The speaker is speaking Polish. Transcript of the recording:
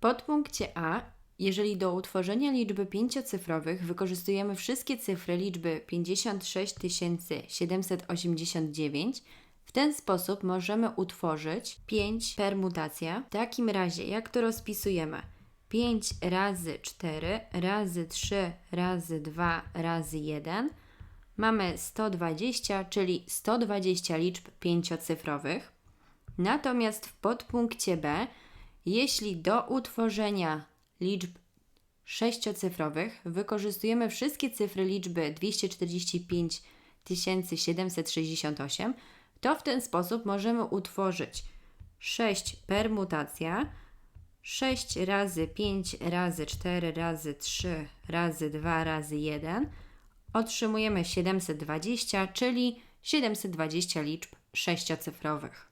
Podpunkcie A, jeżeli do utworzenia liczby pięciocyfrowych wykorzystujemy wszystkie cyfry liczby 56 789, w ten sposób możemy utworzyć 5 permutacja. W takim razie, jak to rozpisujemy? 5 razy 4 razy 3 razy 2 razy 1 mamy 120, czyli 120 liczb pięciocyfrowych. Natomiast w podpunkcie B, jeśli do utworzenia liczb sześciocyfrowych wykorzystujemy wszystkie cyfry liczby 245 768, to w ten sposób możemy utworzyć 6 permutacja, 6 razy 5 razy 4 razy 3 razy 2 razy 1. Otrzymujemy 720, czyli 720 liczb sześciocyfrowych.